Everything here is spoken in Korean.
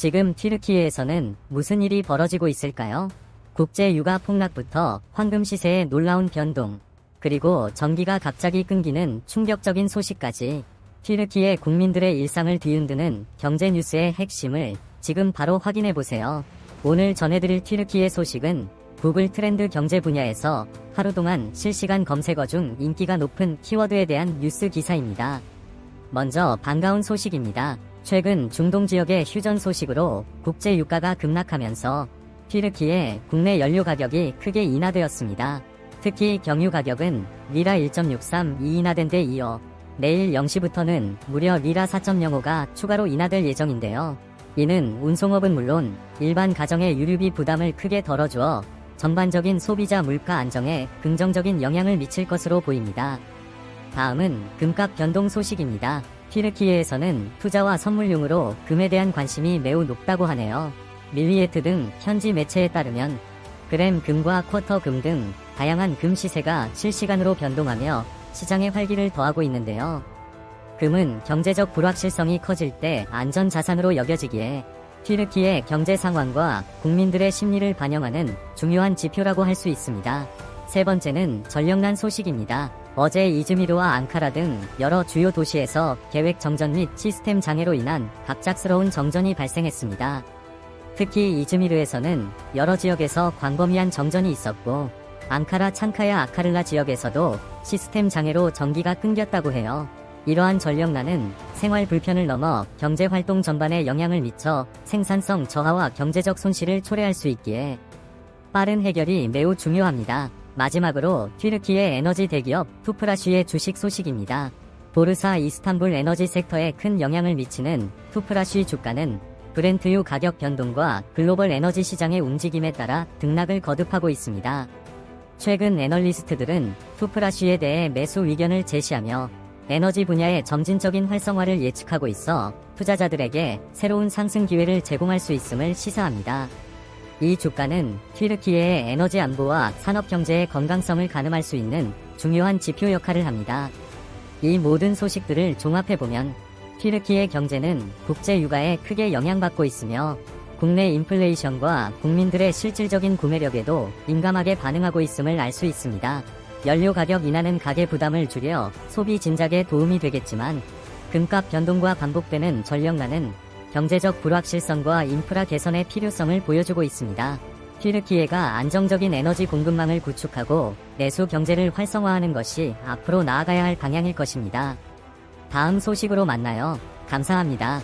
지금 튀르키예에서는 무슨 일이 벌어지고 있을까요? 국제 유가 폭락부터 황금 시세의 놀라운 변동, 그리고 전기가 갑자기 끊기는 충격적인 소식까지 튀르키예 국민들의 일상을 뒤흔드는 경제 뉴스의 핵심을 지금 바로 확인해 보세요. 오늘 전해드릴 튀르키예 소식은 구글 트렌드 경제 분야에서 하루 동안 실시간 검색어 중 인기가 높은 키워드에 대한 뉴스 기사입니다. 먼저 반가운 소식입니다. 최근 중동 지역의 휴전 소식으로 국제 유가가 급락하면서 튀르키예 국내 연료 가격이 크게 인하되었습니다. 특히 경유 가격은 리라 1.63이 인하된 데 이어 내일 0시부터는 무려 리라 4.05가 추가로 인하될 예정인데요. 이는 운송업은 물론 일반 가정의 유류비 부담을 크게 덜어주어 전반적인 소비자 물가 안정에 긍정적인 영향을 미칠 것으로 보입니다. 다음은 금값 변동 소식입니다. 튀르키예에서는 투자와 선물용으로 금에 대한 관심이 매우 높다고 하네요. 밀리에트 등 현지 매체에 따르면 그램 금과 쿼터 금 등 다양한 금 시세가 실시간으로 변동하며 시장에 활기를 더하고 있는데요. 금은 경제적 불확실성이 커질 때 안전 자산으로 여겨지기에 튀르키의 경제 상황과 국민들의 심리를 반영하는 중요한 지표라고 할 수 있습니다. 세 번째는 전력난 소식입니다. 어제 이즈미르와 앙카라 등 여러 주요 도시에서 계획 정전 및 시스템 장애로 인한 갑작스러운 정전이 발생했습니다. 특히 이즈미르에서는 여러 지역에서 광범위한 정전이 있었고 앙카라 찬카야 아카를라 지역에서도 시스템 장애로 전기가 끊겼다고 해요. 이러한 전력난은 생활 불편을 넘어 경제 활동 전반에 영향을 미쳐 생산성 저하와 경제적 손실을 초래할 수 있기에 빠른 해결이 매우 중요합니다. 마지막으로 튀르키의 에너지 대기업 투프라쉬의 주식 소식입니다. 보르사 이스탄불 에너지 섹터에 큰 영향을 미치는 투프라쉬 주가는 브렌트유 가격 변동과 글로벌 에너지 시장의 움직임에 따라 등락을 거듭하고 있습니다. 최근 애널리스트들은 투프라쉬에 대해 매수 의견을 제시하며 에너지 분야의 점진적인 활성화를 예측하고 있어 투자자들에게 새로운 상승 기회를 제공할 수 있음을 시사합니다. 이 주가는 튀르키예의 에너지 안보와 산업 경제의 건강성을 가늠할 수 있는 중요한 지표 역할을 합니다. 이 모든 소식들을 종합해보면 튀르키예 경제는 국제 유가에 크게 영향받고 있으며 국내 인플레이션과 국민들의 실질적인 구매력에도 민감하게 반응하고 있음을 알 수 있습니다. 연료 가격 인하는 가계 부담을 줄여 소비 진작에 도움이 되겠지만 금값 변동과 반복되는 전력난은 경제적 불확실성과 인프라 개선의 필요성을 보여주고 있습니다. 튀르키예가 안정적인 에너지 공급망을 구축하고 내수 경제를 활성화하는 것이 앞으로 나아가야 할 방향일 것입니다. 다음 소식으로 만나요. 감사합니다.